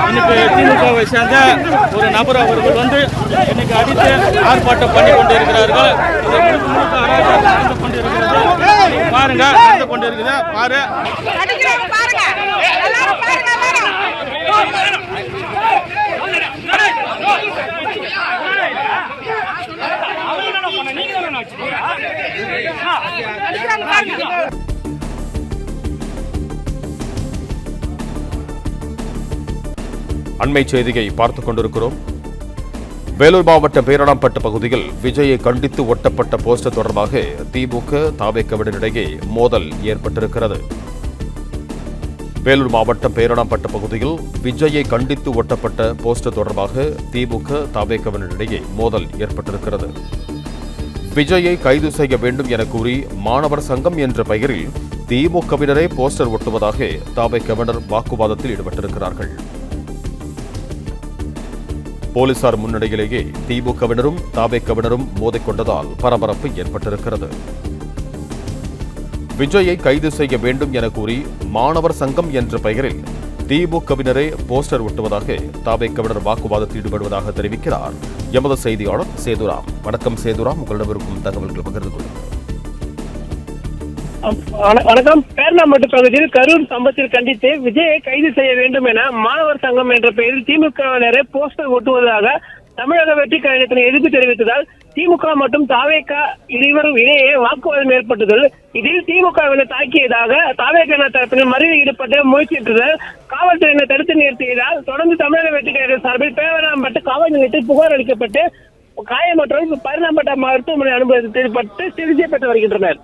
இன்னைக்கு திமுகவை சேர்ந்த ஒரு நபர் அவர்கள் வந்து இன்னைக்கு அடித்து ஆர்ப்பாட்டம் பண்ணி கொண்டிருக்கிறார்கள். இதை முழுக்க முழுக்க அராஜகம் நடந்து கொண்டிருக்கிறது. பாருங்க நடந்து கொண்டிருக்குது. பாரு. அடிக்கிறாங்க அண்மை செய்தியை பார்த்துக் கொண்டிருக்கிறோம். வேலூர் மாவட்டம் பேரணாம்பட்டு பகுதியில் விஜயை கண்டித்து ஒட்டப்பட்ட போஸ்டர் தொடர்பாக திமுக தாவேக்கவினரிடையே மோதல் ஏற்பட்டிருக்கிறது. வேலூர் மாவட்டம் பேரணாம்பட்டு பகுதியில் விஜயை கண்டித்து ஒட்டப்பட்ட போஸ்டர் தொடர்பாக திமுக தாவேக்கவினரிடையே மோதல் ஏற்பட்டிருக்கிறது. விஜயை கைது செய்ய வேண்டும் என கூறி மாணவர் சங்கம் என்ற பெயரில் திமுகவினரே போஸ்டர் ஒட்டுவதாக தாவேக்கவினர் வாக்குவாதத்தில் ஈடுபட்டிருக்கிறார்கள். போலீசார் முன்னிலையிலேயே திமுகவினரும் தாவேக்கவினரும் மோதிக்கொண்டதால் பரபரப்பு ஏற்பட்டிருக்கிறது. விஜயை கைது செய்ய வேண்டும் என கூறி மாணவர் சங்கம் என்ற பெயரில் திமுகவினரே போஸ்டர் ஒட்டுவதாக தாவேக்கவினர் வாக்குவாதத்தில் ஈடுபடுவதாக தெரிவிக்கிறார். எமது செய்தியாளர் சேதுராம். வணக்கம் சேதுராம். உங்களிடம் இருக்கும் தகவல்கள் பகிர்ந்து கொள்ளுங்கள் வணக்கம். பேர்ணாம்பட்டு பகுதியில் கரூர் சம்பத்தில் கண்டித்து விஜயை கைது செய்ய வேண்டும் என மாணவர் சங்கம் என்ற பெயரில் திமுகவினரை போஸ்டர் ஒட்டுவதாக தமிழக வெற்றி கழகத்தினை எதிர்ப்பு தெரிவித்ததால் திமுக மற்றும் தாவேகா இருவரும் இடையே வாக்குவாதம் ஏற்பட்டதில் இதில் திமுகவினர் தாக்கியதாக தாவேக்கா தரப்பினர் மறியலில் ஈடுபட்டு முயற்சியிட்டதால் காவல்துறையினர் தடுத்து நிறுத்தியதால் தொடர்ந்து தமிழக வெற்றி கழக சார்பில் பேரணாம்பட்டு காவல் நிலையத்தில் புகார் அளிக்கப்பட்டு காயமற்றவர்கள் பரிணாம்பட்ட மருத்துவமனை அனுபவத்தில் சிகிச்சை பெற்று வருகின்றனர்.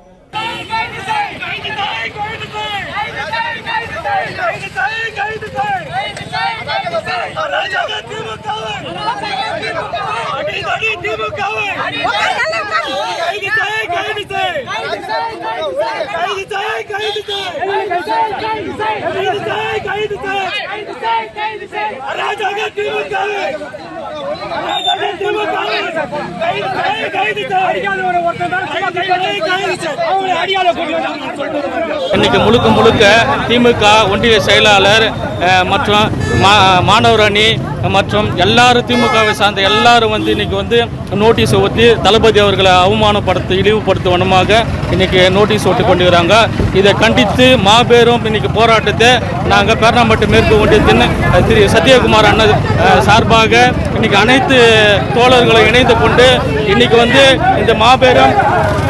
அராஜக திமுகவை இன்னைக்கு முழுக்க முழுக்க திமுக ஒன்றிய செயலாளர் மற்றும் மா- மாணவர் அணி மற்றும் எல்லாரும் திமுகவை சார்ந்த எல்லாரும் வந்து இன்னைக்கு வந்து நோட்டீஸ் ஊற்றி தளபதி அவர்களை அவமானப்படுத்த இழிவுபடுத்துவனமாக இன்னைக்கு நோட்டீஸ் ஒட்டி கொண்டிருக்கிறாங்க. இதை கண்டித்து மாபெரும் இன்னைக்கு போராட்டத்தை நாங்கள் பேரணாம்பட்டு மேற்கு ஒன்றியத்தின் திரு சத்யகுமார் அண்ணன் சார்பாக இன்னைக்கு அனைத்து தோழர்களை இணைந்து கொண்டு இன்னைக்கு வந்து இந்த மாபெரும்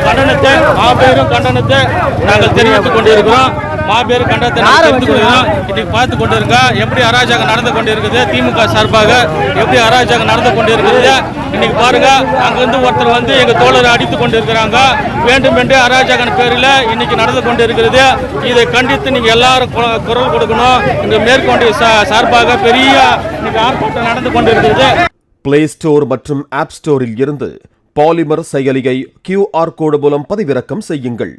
கண்டனத்தை மாபெரும் கண்டனத்தை நாங்கள் தெரிவித்துக் கொண்டிருக்கிறோம். மாபெரும் கொண்டிருக்கிறோம் இன்னைக்கு பார்த்து கொண்டிருக்கோம் எப்படி அராஜகம் நடந்து கொண்டிருக்குது? திமுக சார்பாக எப்படி அராஜகம் நடந்து கொண்டிருக்கிறது இன்னைக்கு பாருங்க அங்கிருந்து ஒருத்தர் வந்து எங்க தோழரை அடித்து கொண்டிருக்கிறாங்க. வேண்டும் என்று அராஜகன் பேரில் இன்னைக்கு நடந்து கொண்டிருக்கிறது. இதை கண்டித்து நீங்க எல்லாரும் குரல் கொடுக்கணும். இந்த மேற்கொண்டு சா- சார்பாக பெரிய இன்னைக்கு ஆர்ப்பாட்டம் நடந்து கொண்டிருக்கிறது. பிளே ஸ்டோர் மற்றும் ஆப் ஸ்டோரில் இருந்து பாலிமர் செயலியை கியூஆர் கோடு மூலம் பதிவிறக்கம் செய்யுங்கள்.